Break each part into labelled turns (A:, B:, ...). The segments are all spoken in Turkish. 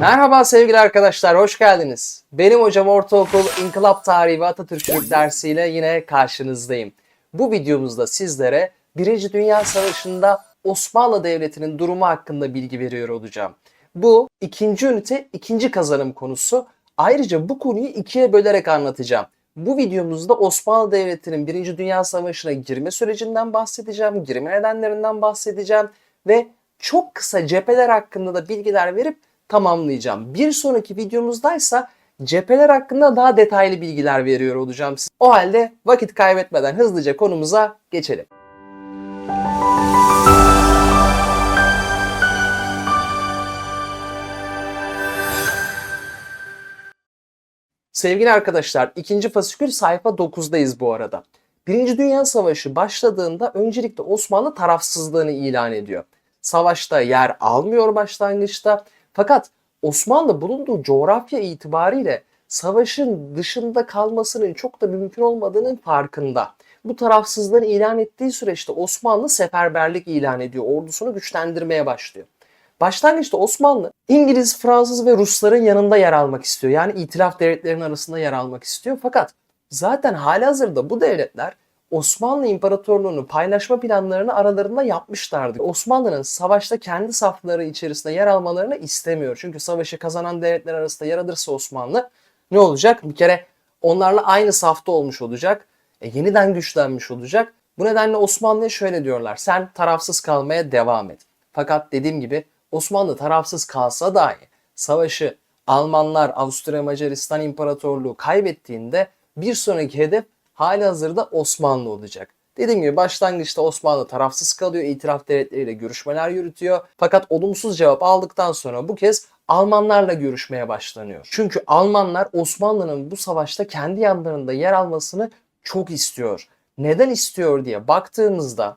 A: Merhaba sevgili arkadaşlar, hoş geldiniz. Benim hocam ortaokul İnkılap Tarihi ve Atatürkçülük dersiyle yine karşınızdayım. Bu videomuzda sizlere Birinci Dünya Savaşı'nda Osmanlı Devleti'nin durumu hakkında bilgi veriyor olacağım. Bu ikinci ünite, ikinci kazanım konusu. Ayrıca bu konuyu ikiye bölerek anlatacağım. Bu videomuzda Osmanlı Devleti'nin Birinci Dünya Savaşı'na girme sürecinden bahsedeceğim, girme nedenlerinden bahsedeceğim ve çok kısa cepheler hakkında da bilgiler verip tamamlayacağım. Bir sonraki videomuzdaysa cepheler hakkında daha detaylı bilgiler veriyor olacağım size. O halde vakit kaybetmeden hızlıca konumuza geçelim. Sevgili arkadaşlar, ikinci fasikül sayfa 9'dayız bu arada. Birinci Dünya Savaşı başladığında öncelikle Osmanlı tarafsızlığını ilan ediyor. Savaşta yer almıyor başlangıçta fakat Osmanlı bulunduğu coğrafya itibariyle savaşın dışında kalmasının çok da mümkün olmadığının farkında. Bu tarafsızlığını ilan ettiği süreçte Osmanlı seferberlik ilan ediyor. Ordusunu güçlendirmeye başlıyor. Başlangıçta Osmanlı İngiliz, Fransız ve Rusların yanında yer almak istiyor. Yani itilaf devletlerinin arasında yer almak istiyor. Fakat zaten halihazırda bu devletler Osmanlı İmparatorluğu'nu paylaşma planlarını aralarında yapmışlardı. Osmanlı'nın savaşta kendi safları içerisinde yer almalarını istemiyor. Çünkü savaşı kazanan devletler arasında yer alırsa Osmanlı ne olacak? Bir kere onlarla aynı safta olmuş olacak. E, yeniden güçlenmiş olacak. Bu nedenle Osmanlı'ya şöyle diyorlar. Sen tarafsız kalmaya devam et. Fakat dediğim gibi Osmanlı tarafsız kalsa dahi savaşı Almanlar, Avusturya Macaristan İmparatorluğu kaybettiğinde bir sonraki hedef hali hazırda Osmanlı olacak. Dediğim gibi başlangıçta Osmanlı tarafsız kalıyor, itiraf devletleriyle görüşmeler yürütüyor. Fakat olumsuz cevap aldıktan sonra bu kez Almanlarla görüşmeye başlanıyor. Çünkü Almanlar Osmanlı'nın bu savaşta kendi yanlarında yer almasını çok istiyor. Neden istiyor diye baktığımızda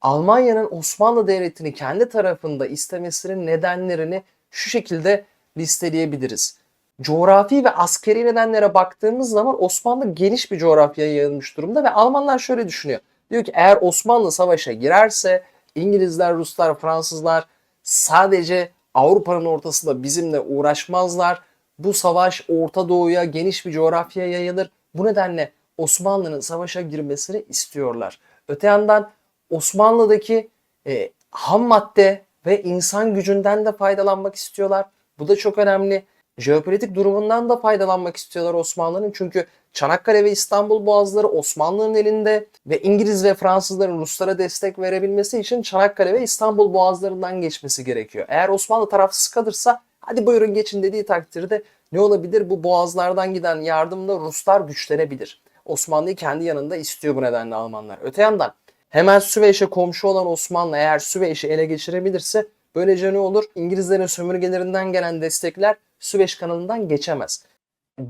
A: Almanya'nın Osmanlı Devleti'ni kendi tarafında istemesinin nedenlerini şu şekilde listeleyebiliriz. Coğrafi ve askeri nedenlere baktığımız zaman Osmanlı geniş bir coğrafyaya yayılmış durumda ve Almanlar şöyle düşünüyor. Diyor ki eğer Osmanlı savaşa girerse İngilizler, Ruslar, Fransızlar sadece Avrupa'nın ortasında bizimle uğraşmazlar. Bu savaş Orta Doğu'ya geniş bir coğrafyaya yayılır. Bu nedenle Osmanlı'nın savaşa girmesini istiyorlar. Öte yandan Osmanlı'daki e, ham madde ve insan gücünden de faydalanmak istiyorlar. Bu da çok önemli. Jeopolitik durumundan da faydalanmak istiyorlar Osmanlı'nın. Çünkü Çanakkale ve İstanbul boğazları Osmanlı'nın elinde ve İngiliz ve Fransızların Ruslara destek verebilmesi için Çanakkale ve İstanbul boğazlarından geçmesi gerekiyor. Eğer Osmanlı tarafsız kalırsa hadi buyurun geçin dediği takdirde ne olabilir? Bu boğazlardan giden yardımla Ruslar güçlenebilir. Osmanlı'yı kendi yanında istiyor bu nedenle Almanlar. Öte yandan Hemen Süveyş'e komşu olan Osmanlı eğer Süveyş'i ele geçirebilirse böylece ne olur? İngilizlerin sömürgelerinden gelen destekler Süveyş kanalından geçemez.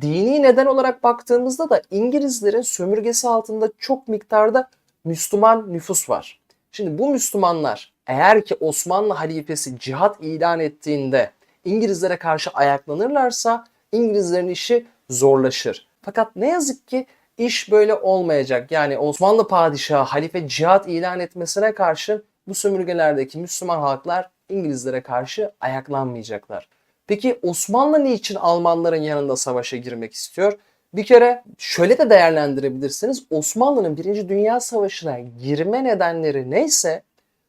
A: Dini neden olarak baktığımızda da İngilizlerin sömürgesi altında çok miktarda Müslüman nüfus var. Şimdi bu Müslümanlar eğer ki Osmanlı halifesi cihat ilan ettiğinde İngilizlere karşı ayaklanırlarsa İngilizlerin işi zorlaşır. Fakat ne yazık ki iş böyle olmayacak. Yani Osmanlı padişahı halife cihat ilan etmesine karşı bu sömürgelerdeki Müslüman halklar İngilizlere karşı ayaklanmayacaklar. Peki Osmanlı niçin Almanların yanında savaşa girmek istiyor? Bir kere şöyle de değerlendirebilirsiniz. Osmanlı'nın Birinci Dünya Savaşı'na girme nedenleri neyse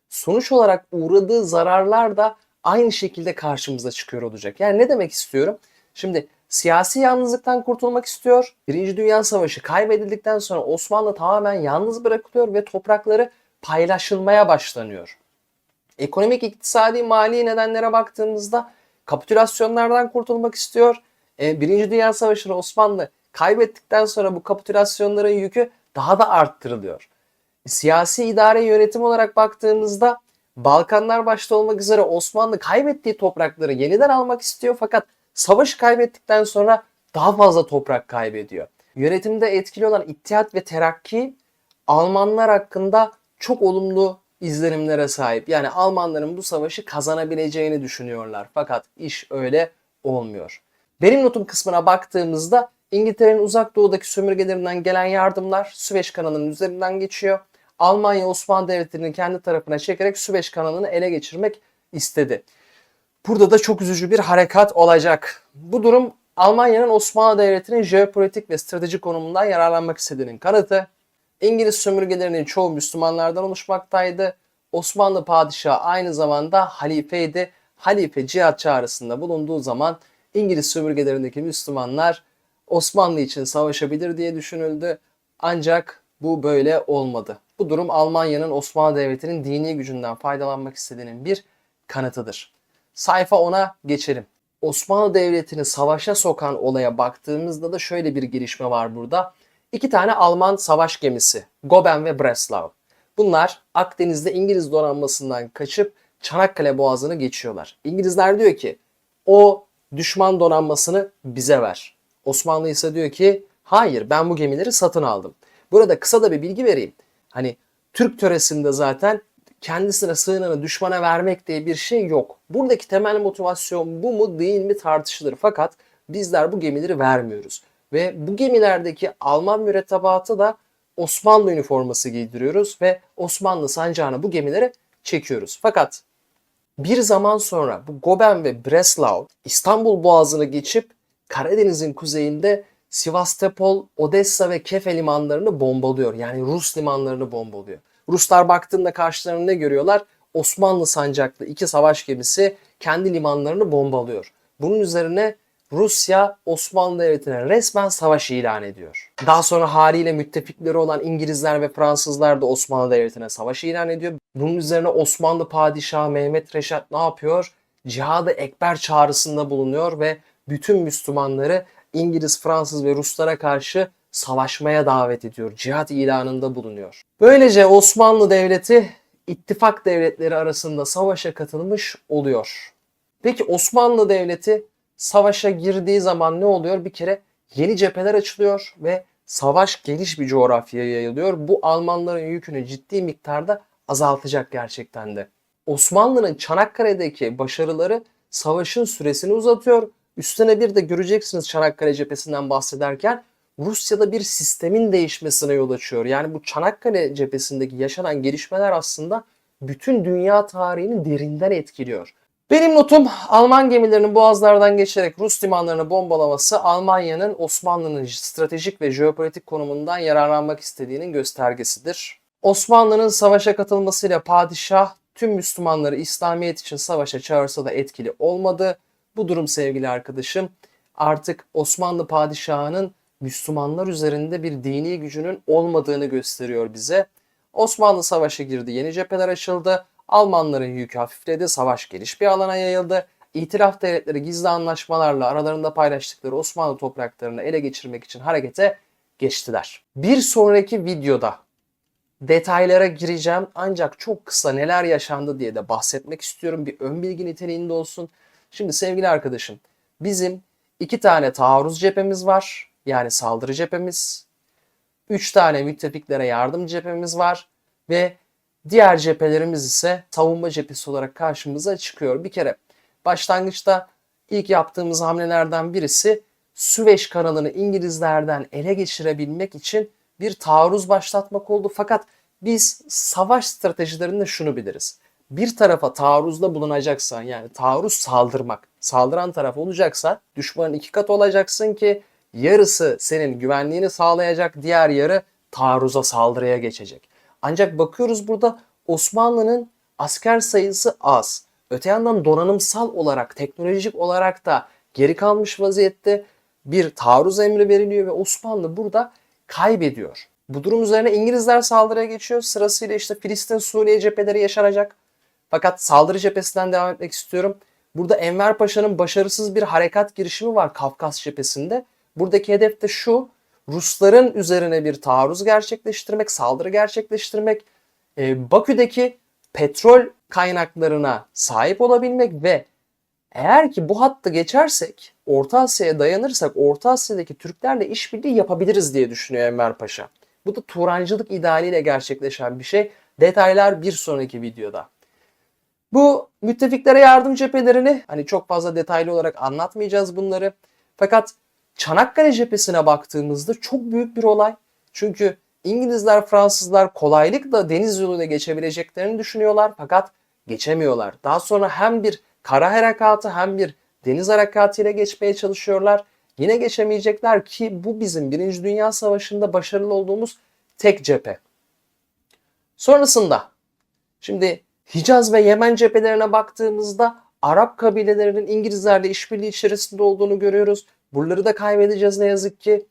A: sonuç olarak uğradığı zararlar da aynı şekilde karşımıza çıkıyor olacak. Yani ne demek istiyorum? Şimdi siyasi yalnızlıktan kurtulmak istiyor. Birinci Dünya Savaşı kaybedildikten sonra Osmanlı tamamen yalnız bırakılıyor ve toprakları paylaşılmaya başlanıyor. Ekonomik, iktisadi, mali nedenlere baktığımızda kapitülasyonlardan kurtulmak istiyor. E, Birinci Dünya Savaşı'nı Osmanlı kaybettikten sonra bu kapitülasyonların yükü daha da arttırılıyor. Siyasi idare yönetim olarak baktığımızda Balkanlar başta olmak üzere Osmanlı kaybettiği toprakları yeniden almak istiyor fakat savaşı kaybettikten sonra daha fazla toprak kaybediyor. Yönetimde etkili olan İttihat ve Terakki Almanlar hakkında çok olumlu izlenimlere sahip. Yani Almanların bu savaşı kazanabileceğini düşünüyorlar. Fakat iş öyle olmuyor. Benim notum kısmına baktığımızda İngiltere'nin uzak doğudaki sömürgelerinden gelen yardımlar Süveyş kanalının üzerinden geçiyor. Almanya Osmanlı Devleti'ni kendi tarafına çekerek Süveyş kanalını ele geçirmek istedi. Burada da çok üzücü bir harekat olacak. Bu durum Almanya'nın Osmanlı Devleti'nin jeopolitik ve stratejik konumundan yararlanmak istediğinin kanıtı. İngiliz sömürgelerinin çoğu Müslümanlardan oluşmaktaydı. Osmanlı padişahı aynı zamanda halifeydi. Halife cihat çağrısında bulunduğu zaman İngiliz sömürgelerindeki Müslümanlar Osmanlı için savaşabilir diye düşünüldü. Ancak bu böyle olmadı. Bu durum Almanya'nın Osmanlı Devleti'nin dini gücünden faydalanmak istediğinin bir kanıtıdır. Sayfa 10'a geçelim. Osmanlı Devleti'ni savaşa sokan olaya baktığımızda da şöyle bir gelişme var burada. İki tane Alman savaş gemisi, Goben ve Breslau. Bunlar Akdeniz'de İngiliz donanmasından kaçıp Çanakkale Boğazı'nı geçiyorlar. İngilizler diyor ki o düşman donanmasını bize ver. Osmanlı ise diyor ki hayır ben bu gemileri satın aldım. Burada kısa da bir bilgi vereyim. Hani Türk töresinde zaten kendisine sığınanı düşmana vermek diye bir şey yok. Buradaki temel motivasyon bu mu değil mi tartışılır. Fakat bizler bu gemileri vermiyoruz. Ve bu gemilerdeki Alman mürettebatı da Osmanlı üniforması giydiriyoruz ve Osmanlı sancağını bu gemilere çekiyoruz. Fakat bir zaman sonra bu Goben ve Breslau İstanbul Boğazı'nı geçip Karadeniz'in kuzeyinde Sivastopol, Odessa ve Kefe limanlarını bombalıyor. Yani Rus limanlarını bombalıyor. Ruslar baktığında karşılarında ne görüyorlar? Osmanlı sancaklı iki savaş gemisi kendi limanlarını bombalıyor. Bunun üzerine Rusya Osmanlı Devleti'ne resmen savaş ilan ediyor. Daha sonra haliyle müttefikleri olan İngilizler ve Fransızlar da Osmanlı Devleti'ne savaş ilan ediyor. Bunun üzerine Osmanlı Padişahı Mehmet Reşat ne yapıyor? Cihad-ı Ekber çağrısında bulunuyor ve bütün Müslümanları İngiliz, Fransız ve Ruslara karşı savaşmaya davet ediyor. Cihat ilanında bulunuyor. Böylece Osmanlı Devleti ittifak devletleri arasında savaşa katılmış oluyor. Peki Osmanlı Devleti savaşa girdiği zaman ne oluyor? Bir kere yeni cepheler açılıyor ve savaş geniş bir coğrafyaya yayılıyor. Bu Almanların yükünü ciddi miktarda azaltacak gerçekten de. Osmanlı'nın Çanakkale'deki başarıları savaşın süresini uzatıyor. Üstüne bir de göreceksiniz Çanakkale cephesinden bahsederken Rusya'da bir sistemin değişmesine yol açıyor. Yani bu Çanakkale cephesindeki yaşanan gelişmeler aslında bütün dünya tarihini derinden etkiliyor. Benim notum Alman gemilerinin boğazlardan geçerek Rus limanlarını bombalaması Almanya'nın Osmanlı'nın stratejik ve jeopolitik konumundan yararlanmak istediğinin göstergesidir. Osmanlı'nın savaşa katılmasıyla padişah tüm Müslümanları İslamiyet için savaşa çağırsa da etkili olmadı. Bu durum sevgili arkadaşım artık Osmanlı padişahının Müslümanlar üzerinde bir dini gücünün olmadığını gösteriyor bize. Osmanlı savaşa girdi, yeni cepheler açıldı. Almanların yükü hafifledi, savaş geniş bir alana yayıldı. İtilaf devletleri gizli anlaşmalarla aralarında paylaştıkları Osmanlı topraklarını ele geçirmek için harekete geçtiler. Bir sonraki videoda detaylara gireceğim ancak çok kısa neler yaşandı diye de bahsetmek istiyorum. Bir ön bilgi niteliğinde olsun. Şimdi sevgili arkadaşım bizim iki tane taarruz cephemiz var. Yani saldırı cephemiz. Üç tane müttefiklere yardım cephemiz var. Ve diğer cephelerimiz ise savunma cephesi olarak karşımıza çıkıyor. Bir kere başlangıçta ilk yaptığımız hamlelerden birisi Süveyş kanalını İngilizlerden ele geçirebilmek için bir taarruz başlatmak oldu. Fakat biz savaş stratejilerinde şunu biliriz. Bir tarafa taarruzda bulunacaksan yani taarruz saldırmak, saldıran taraf olacaksa düşmanın iki katı olacaksın ki yarısı senin güvenliğini sağlayacak, diğer yarı taarruza saldırıya geçecek. Ancak bakıyoruz burada Osmanlı'nın asker sayısı az. Öte yandan donanımsal olarak, teknolojik olarak da geri kalmış vaziyette bir taarruz emri veriliyor ve Osmanlı burada kaybediyor. Bu durum üzerine İngilizler saldırıya geçiyor. Sırasıyla işte Filistin, Suriye cepheleri yaşanacak. Fakat saldırı cephesinden devam etmek istiyorum. Burada Enver Paşa'nın başarısız bir harekat girişimi var Kafkas cephesinde. Buradaki hedef de şu. Rusların üzerine bir taarruz gerçekleştirmek, saldırı gerçekleştirmek, e, Bakü'deki petrol kaynaklarına sahip olabilmek ve eğer ki bu hattı geçersek, Orta Asya'ya dayanırsak Orta Asya'daki Türklerle işbirliği yapabiliriz diye düşünüyor Enver Paşa. Bu da Turancılık idealiyle gerçekleşen bir şey. Detaylar bir sonraki videoda. Bu müttefiklere yardım cephelerini hani çok fazla detaylı olarak anlatmayacağız bunları. Fakat Çanakkale cephesine baktığımızda çok büyük bir olay. Çünkü İngilizler, Fransızlar kolaylıkla deniz yoluyla geçebileceklerini düşünüyorlar fakat geçemiyorlar. Daha sonra hem bir kara harekatı hem bir deniz harekatı ile geçmeye çalışıyorlar. Yine geçemeyecekler ki bu bizim Birinci Dünya Savaşı'nda başarılı olduğumuz tek cephe. Sonrasında şimdi Hicaz ve Yemen cephelerine baktığımızda Arap kabilelerinin İngilizlerle işbirliği içerisinde olduğunu görüyoruz. Buraları da kaybedeceğiz ne yazık ki.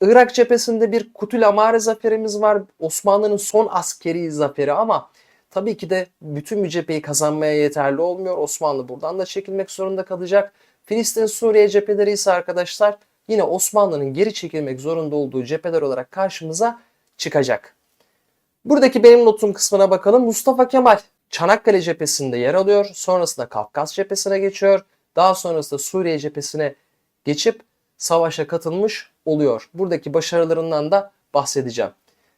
A: Irak cephesinde bir Kutul Amare zaferimiz var. Osmanlı'nın son askeri zaferi ama tabii ki de bütün bir cepheyi kazanmaya yeterli olmuyor. Osmanlı buradan da çekilmek zorunda kalacak. Filistin-Suriye cepheleri ise arkadaşlar yine Osmanlı'nın geri çekilmek zorunda olduğu cepheler olarak karşımıza çıkacak. Buradaki benim notum kısmına bakalım. Mustafa Kemal Çanakkale cephesinde yer alıyor. Sonrasında Kafkas cephesine geçiyor. Daha sonrasında Suriye cephesine geçip savaşa katılmış oluyor. Buradaki başarılarından da bahsedeceğim.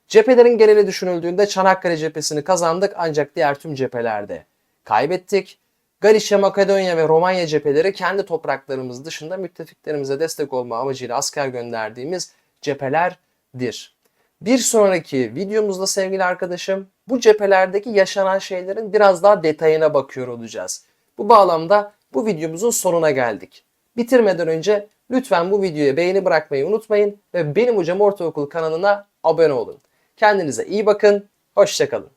A: Cephelerin geneli düşünüldüğünde Çanakkale cephesini kazandık ancak diğer tüm cephelerde kaybettik. Galicia, Makedonya ve Romanya cepheleri kendi topraklarımız dışında müttefiklerimize destek olma amacıyla asker gönderdiğimiz cephelerdir. Bir sonraki videomuzda sevgili arkadaşım bu cephelerdeki yaşanan şeylerin biraz daha detayına bakıyor olacağız. Bu bağlamda bu videomuzun sonuna geldik. Bitirmeden önce lütfen bu videoya beğeni bırakmayı unutmayın ve Benim Hocam Ortaokul kanalına abone olun. Kendinize iyi bakın, hoşçakalın.